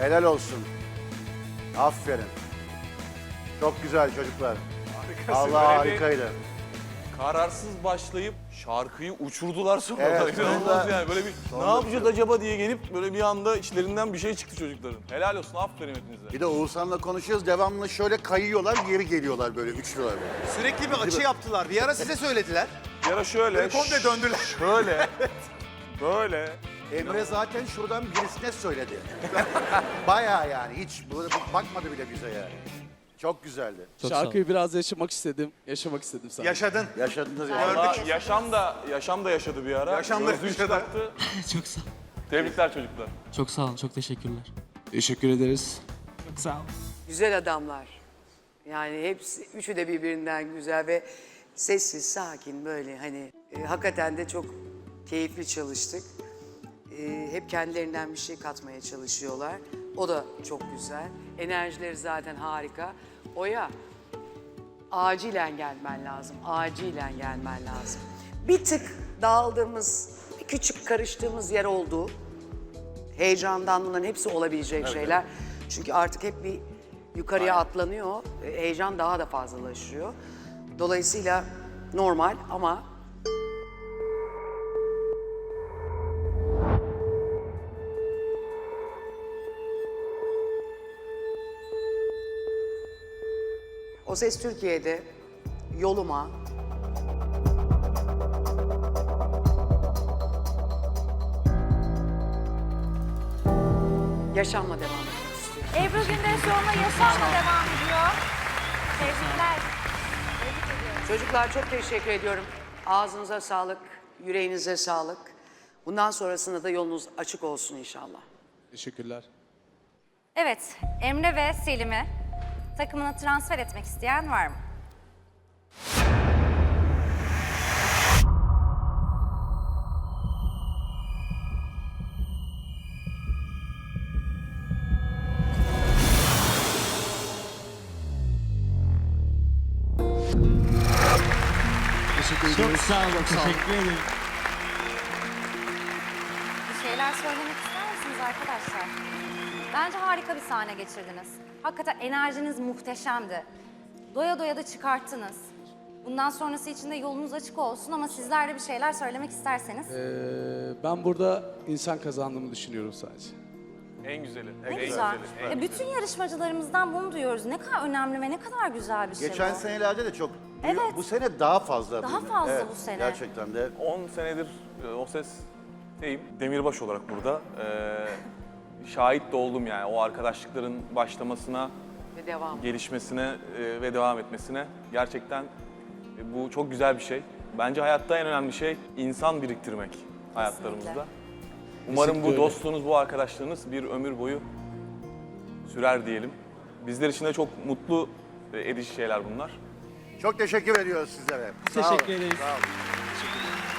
Helal olsun. Aferin. Çok güzel çocuklar. Harikasın. Allah Böyle bir harikaydı. Kararsız başlayıp şarkıyı uçurdular sonra. Evet, İnanılmaz sonunda- yani. Böyle bir ne yapacağız acaba diye gelip böyle bir anda içlerinden bir şey çıktı çocukların. Helal olsun aferin hepinize. Bir de Oğuzhan'la konuşuyoruz. Devamlı şöyle kayıyorlar, geri geliyorlar böyle üçlüler. böyle. Sürekli bir açı yaptılar. Bir ara size söylediler. Bir ara şöyle. Böyle komple döndüler. Şöyle. böyle. Emre zaten şuradan birisine söyledi. Bayağı yani hiç bakmadı bile bize yani. Çok güzeldi. Şarkıyı biraz yaşamak istedim. Yaşamak istedim sadece. Yaşadın. Yaşadınız yani. Valla yaşam da yaşam da yaşadı bir ara. Yaşam da yaşadı. Çok sağ Tebrikler çocuklar. Çok sağ olun. Çok teşekkürler. Teşekkür ederiz. Çok sağ olun. Güzel adamlar. Yani hepsi, üçü de birbirinden güzel ve sessiz, sakin böyle hani e, hakikaten de çok keyifli çalıştık. E, hep kendilerinden bir şey katmaya çalışıyorlar. O da çok güzel. Enerjileri zaten harika. Oya, acilen gelmen lazım. Acilen gelmen lazım. Bir tık dağıldığımız, bir küçük karıştığımız yer oldu. Heyecandan bunların hepsi olabilecek şeyler. Çünkü artık hep bir yukarıya atlanıyor. E, Heyecan daha da fazlalaşıyor. Dolayısıyla normal ama O Ses Türkiye'de yoluma yaşamla devam etmek istiyorum. Ebru Gündeş yoluna yaşamla devam ediyor. Teşekkürler. Çocuklar çok teşekkür ediyorum. Ağzınıza sağlık, yüreğinize sağlık. Bundan sonrasında da yolunuz açık olsun inşallah. Teşekkürler. Evet, Emre ve Selim'i takımına transfer etmek isteyen var mı? Çok sağ olun. Teşekkür ederim. Bir şeyler söylemek ister misiniz arkadaşlar? Bence harika bir sahne geçirdiniz. Hakikaten enerjiniz muhteşemdi. Doya doya da çıkarttınız. Bundan sonrası için de yolunuz açık olsun ama sizler de bir şeyler söylemek isterseniz. Ee, ben burada insan kazandığımı düşünüyorum sadece. En güzeli. ne en güzel. güzeli, en Ya bütün yarışmacılarımızdan bunu duyuyoruz. Ne kadar önemli ve ne kadar güzel bir şey Geçen bu. senelerde de çok. Evet. Bu sene daha fazla. Daha bu- fazla evet, bu sene. Gerçekten de. 10 senedir e, o ses deyim. Demirbaş olarak burada. Ee, şahit de oldum yani o arkadaşlıkların başlamasına, Ve devam. gelişmesine e, ve devam etmesine. Gerçekten e, bu çok güzel bir şey. Bence hayatta en önemli şey insan biriktirmek hayatlarımızda. Umarım bu Kesinlikle öyle. dostluğunuz, bu arkadaşlığınız bir ömür boyu sürer diyelim. Bizler için de çok mutlu e, edici şeyler bunlar. Çok teşekkür ediyoruz sizlere. Sağ olun. Teşekkür ederiz. Sağ olun.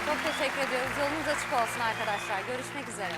Çok teşekkür ediyoruz. Yolunuz açık olsun arkadaşlar. Görüşmek üzere.